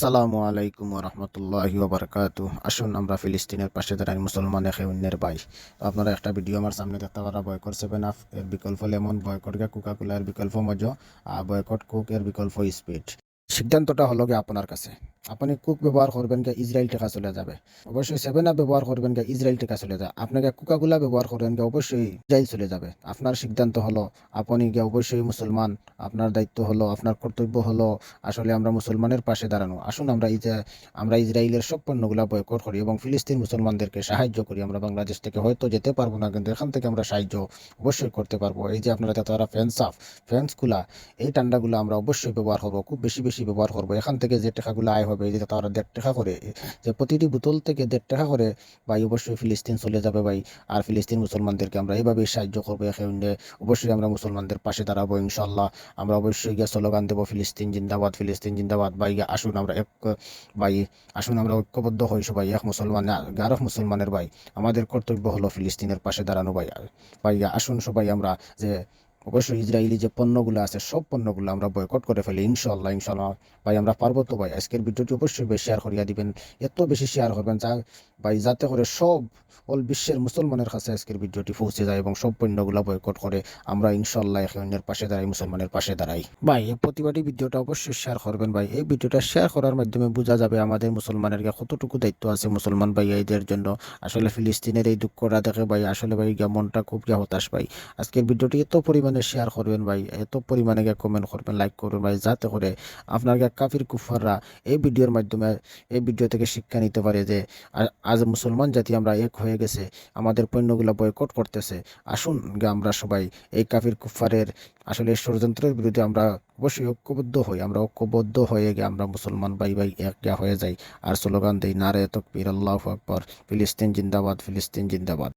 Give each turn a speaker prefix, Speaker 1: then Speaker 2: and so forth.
Speaker 1: আসসালামু আলাইকুম রহমতুল্লাহি ওবরকাত আসুন আমরা ফিলিস্তিনের পাশে দাঁড়াই মুসলমান এখে অন্যের ভাই। আপনারা একটা ভিডিও আমার সামনে দেখতে পারা বয়কট সেভেন আফ এর বিকল্প লেমন বয়কট কোকা কোলা এর বিকল্প মজো, আর বয়কট কোক এর বিকল্প স্পিড সিদ্ধান্তটা হলো গে আপনার কাছে। আপনি কুক ব্যবহার করবেন গে ইসরায়েল টেকা চলে যাবে। অবশ্যই সেভেন আপ ব্যবহার করবেন গে ইসরায়েল টেকা চলে যাবে আপনাকে কোকাগুলা ব্যবহার করবেন গে অবশ্যই ইসরায়েল চলে যাবে। আপনার সিদ্ধান্ত হলো, আপনি গে অবশ্যই মুসলমান, আপনার দায়িত্ব হলো, আপনার কর্তব্য হলো, আসলে আমরা মুসলমানের পাশে দাঁড়ানো। আসুন আমরা আমরা ইসরায়েলের সব পণ্যগুলা বয়কট করি এবং ফিলিস্তিন মুসলমানদেরকে সাহায্য করি। আমরা বাংলাদেশ থেকে হয়তো যেতে পারব না, কিন্তু এখান থেকে আমরা সাহায্য অবশ্যই করতে পারব। এই যে আপনারা তারা ফ্যান্স আফ ফ্যান্সগুলা এই ঠান্ডাগুলো আমরা অবশ্যই ব্যবহার করব। খুব বেশি বেশি ব্যবহার করব। এখান থেকে যে টাকাগুলো আয় হবে যে তারা দেড় টাকা করে, যে প্রতিটি বোতল থেকে দেড় টাকা করে, ভাই, অবশ্যই ফিলিস্তিন চলে যাবে ভাই। আর ফিলিস্তিন মুসলমানদেরকে আমরা এইভাবেই সাহায্য করব এখানে। অবশ্যই আমরা মুসলমানদের পাশে দাঁড়াবো ইনশাল্লাহ আমরা অবশ্যই গিয়ে স্লোগান দেবো, ফিলিস্তিন জিন্দাবাদ ফিলিস্তিন জিন্দাবাদ। ভাই আসুন আমরা এক, ভাই, আসুন আমরা ঐক্যবদ্ধ হই সবাই, এক মুসলমান গারফ মুসলমানের ভাই। আমাদের কর্তব্য হলো ফিলিস্তিনের পাশে দাঁড়ানো ভাই। ভাই আসুন সবাই আমরা যে অবশ্যই ইসরায়েলি যে পণ্যগুলো আছে, সব পণ্যগুলো আমরা বয়কট করে ফেলি ইনশাল্লাহ ইনশাল্লাহ ভাই, আমরা পারব তো ভাই? আজকের ভিডিওটি অবশ্যই বেশি শেয়ার করিয়া দিবেন। এত বেশি শেয়ার করবেন যা ভাই, যাতে করে সব অল বিশ্বের মুসলমানের কাছে আজকের ভিডিওটি পৌঁছে যায় এবং সব পণ্যগুলো বয়কট করে আমরা ইনশাল্লাহ একে অন্যের পাশে দাঁড়াই, মুসলমানের পাশে দাঁড়াই। ভাই, এই প্রতিবাদী ভিডিওটা অবশ্যই শেয়ার করবেন ভাই। এই ভিডিওটা শেয়ার করার মাধ্যমে বোঝা যাবে আমাদের মুসলমানের কতটুকু দায়িত্ব আছে মুসলমান ভাই এদের জন্য। আসলে ফিলিস্তিনের এই দুঃখটা দেখে ভাই, আসলে ভাই মনটা খুব হতাশ ভাই। আজকের ভিডিওটি এত পরিমাণে শেয়ার করবেন ভাই, এত পরিমাণে গিয়ে কমেন্ট করবেন লাইক করবেন ভাই, যাতে করে আপনার গিয়া কাফির কুফাররা এই ভিডিওর মাধ্যমে এই ভিডিও থেকে শিক্ষা নিতে পারে যে আজ মুসলমান জাতি আমরা এক হয়ে গেছে, আমাদের পণ্যগুলো বয়কট করতেছে। আসুন আমরা সবাই এই কাফির কুফারের আসলে ষড়যন্ত্রের বিরুদ্ধে আমরা অবশ্যই ঐক্যবদ্ধ হই, আমরা ঐক্যবদ্ধ হয়ে গিয়ে আমরা মুসলমান ভাই ভাই এক হয়ে যাই। আর স্লোগান দিই, নারে তকবীর, আল্লাহ আকবর, ফিলিস্তিন জিন্দাবাদ ফিলিস্তিন জিন্দাবাদ।